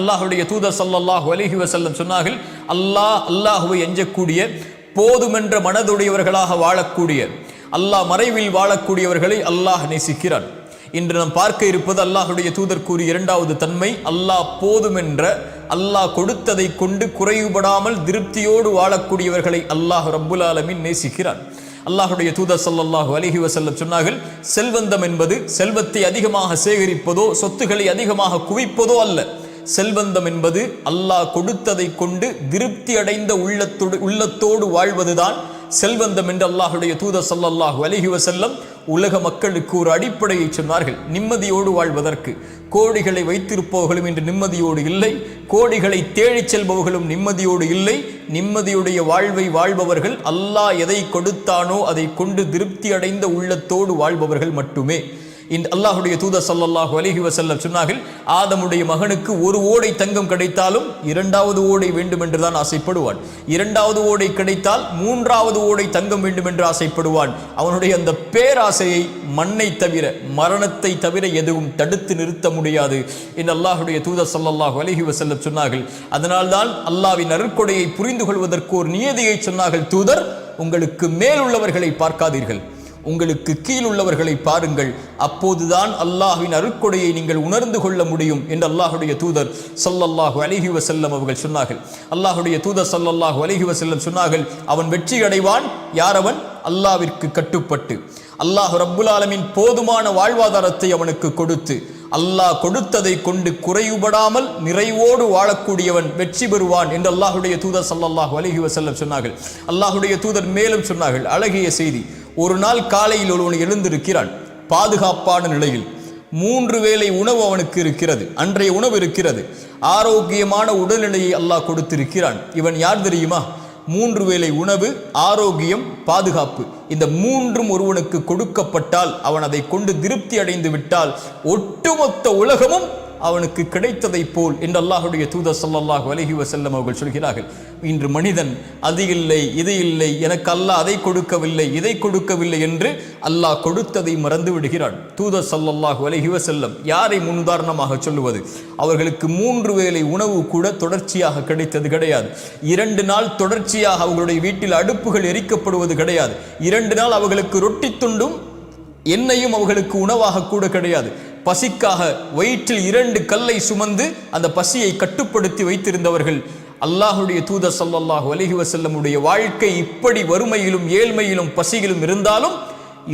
அல்லாஹுடைய தூதர் ஸல்லல்லாஹு அலிஹி வசல்லம் சொன்னார்கள் அல்லாஹ் அல்லாஹுவை எஞ்சக்கூடிய போதுமென்ற மனதுடையவர்களாக வாழக்கூடிய அல்லாஹ் மறைவில் வாழக்கூடியவர்களை அல்லாஹ் நேசிக்கிறான். இன்று நாம் பார்க்க இருப்பது அல்லாஹுடைய தூதர் கூறிய இரண்டாவது தன்மை அல்லாஹ் போதுமென்ற அல்லாஹ் கொடுத்ததை கொண்டு குறைவுபடாமல் திருப்தியோடு வாழக்கூடியவர்களை அல்லாஹ் ரப்புல் ஆலமின் நேசிக்கிறான். அல்லாஹுடைய தூதர் சல்லாஹு அலிஹி வசல்லம் சொன்னார்கள் செல்வந்தம் என்பது செல்வத்தை அதிகமாக சேகரிப்பதோ சொத்துக்களை அதிகமாக குவிப்பதோ அல்ல. செல்வந்தம் என்பது அல்லாஹ் கொடுத்ததை கொண்டு திருப்தி அடைந்த உள்ளத்தோடு உள்ளத்தோடு வாழ்வதுதான் செல்வந்தம் என்று அல்லாஹுடைய தூத ஸல்லல்லாஹு அலைஹி வசல்லம் உலக மக்களுக்கு ஒரு அடிப்படையை சொன்னார்கள். நிம்மதியோடு வாழ்வதற்கு. கோடிகளை வைத்திருப்பவர்களும் இன்று நிம்மதியோடு இல்லை. கோடிகளை தேடிச் செல்பவர்களும் நிம்மதியோடு இல்லை. நிம்மதியுடைய வாழ்வை வாழ்பவர்கள் அல்லாஹ் எதை கொடுத்தானோ அதை கொண்டு திருப்தி அடைந்த உள்ளத்தோடு வாழ்பவர்கள் மட்டுமே. இந்த அல்லாஹுடைய தூத சல்லாஹு அலிஹி வசல்லம் சொன்னார்கள் ஆதமுடைய மகனுக்கு ஒரு ஓடை தங்கம் கிடைத்தாலும் இரண்டாவது ஓடை வேண்டும் என்று தான் ஆசைப்படுவான். இரண்டாவது ஓடை கிடைத்தால் மூன்றாவது ஓடை தங்கம் வேண்டும் என்று ஆசைப்படுவான். அவனுடைய அந்த பேராசையை மண்ணை தவிர மரணத்தை தவிர எதுவும் தடுத்து நிறுத்த முடியாது என்று அல்லாஹுடைய தூத சல்லாஹு அலிஹி வசல்லம் சொன்னார்கள். அதனால்தான் அல்லாவின் அருட்கொடையை புரிந்து கொள்வதற்கு ஒரு நியதியை சொன்னார்கள் தூதர் உங்களுக்கு மேல் உள்ளவர்களை பார்க்காதீர்கள். உங்களுக்கு கீழ் உள்ளவர்களை பாருங்கள். அப்போதுதான் அல்லாஹ்வின் அருட்கொடையை நீங்கள் உணர்ந்து கொள்ள முடியும் என்று அல்லாஹுடைய தூதர் சல்லல்லாஹு அலைஹி வசல்லம் அவர்கள் சொன்னார்கள். அல்லாஹுடைய தூதர் சல்லல்லாஹு அலைஹி வசல்லம் சொன்னார்கள் அவன் வெற்றி அடைவான் யாரவன் அல்லாவிற்கு கட்டுப்பட்டு. அல்லாஹ் ரப்புல் ஆலமின் போதுமான வாழ்வாதாரத்தை அவனுக்கு கொடுத்து அல்லாஹ் கொடுத்ததை கொண்டு குறைவுபடாமல் நிறைவோடு வாழக்கூடியவன் வெற்றி பெறுவான் என்று அல்லாஹுடைய தூதர் ஸல்லல்லாஹு அலைஹி வசல்லம் சொன்னார்கள். அல்லாஹுடைய தூதர் மேலும் சொன்னார்கள் அழகிய செய்தி ஒரு நாள் காலையில் ஒருவன் எழுந்திருக்கிறான் பாதுகாப்பான நிலையில். மூன்று வேளை உணவு அவனுக்கு இருக்கிறது அன்றைய உணவு இருக்கிறது. ஆரோக்கியமான உடல்நிலையை அல்லாஹ் கொடுத்திருக்கிறான். இவன் யார் தெரியுமா? மூன்று வேளை உணவு ஆரோக்கியம் பாதுகாப்பு. இந்த மூன்றும் ஒருவனுக்கு கொடுக்கப்பட்டால் அவன் அதை கொண்டு திருப்தி அடைந்து விட்டால் ஒட்டுமொத்த உலகமும் அவனுக்கு கிடைத்ததைப் போல் என்று அல்லாஹுடைய தூத சல்லாஹு அலஹி வசல்லம் அவர்கள் சொல்கிறார்கள். இன்று மனிதன் அது இல்லை இது இல்லை எனக்கு அல்லாஹ் அதை கொடுக்கவில்லை இதை கொடுக்கவில்லை என்று அல்லாஹ் கொடுத்ததை மறந்து விடுகிறான். தூத ஸல்லல்லாஹு அலஹி வசல்லம் யாரை முன்னுதாரணமாக சொல்லுவது? அவர்களுக்கு மூன்று வேளை உணவு கூட தொடர்ச்சியாக கிடைத்தது கிடையாது. இரண்டு நாள் தொடர்ச்சியாக அவர்களுடைய வீட்டில் அடுப்புகள் எரிக்கப்படுவது கிடையாது. இரண்டு நாள் அவர்களுக்கு ரொட்டி துண்டும் எண்ணெயும் அவர்களுக்கு உணவாக கூட கிடையாது. பசிக்காக வயிற்றில் இரண்டு கல்லை சுமந்து அந்த பசியை கட்டுப்படுத்தி வைத்திருந்தவர்கள் அல்லாஹுடைய தூதர் ஸல்லல்லாஹு அலைஹி வசல்லமுடைய வாழ்க்கை இப்படி வறுமையிலும் ஏழ்மையிலும் பசியிலும் இருந்தாலும்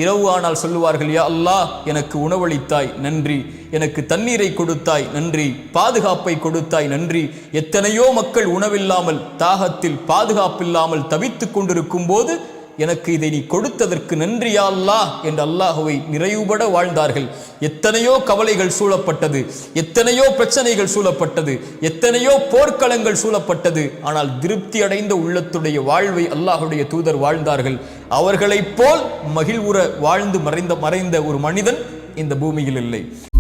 இரவு ஆனால் சொல்லுவார்கள் யா அல்லாஹ் எனக்கு உணவளித்தாய் நன்றி. எனக்கு தண்ணீரை கொடுத்தாய் நன்றி. பாதுகாப்பை கொடுத்தாய் நன்றி. எத்தனையோ மக்கள் உணவில்லாமல் தாகத்தில் பாதுகாப்பில்லாமல் தவித்துக் கொண்டிருக்கும் போது எனக்கு இதை நீ கொடுத்ததற்கு நன்றியா அல்லாஹ் என்று அல்லாஹுவை நிறைவுபட வாழ்ந்தார்கள். எத்தனையோ கவலைகள் சூழப்பட்டது. எத்தனையோ பிரச்சனைகள் சூழப்பட்டது. எத்தனையோ போர்க்களங்கள் சூழப்பட்டது. ஆனால் திருப்தி அடைந்த உள்ளத்துடைய வாழ்வை அல்லாஹுடைய தூதர் வாழ்ந்தார்கள். அவர்களைப் போல் மகிழ்வுற வாழ்ந்து மறைந்த மறைந்த ஒரு மனிதன் இந்த பூமியில் இல்லை.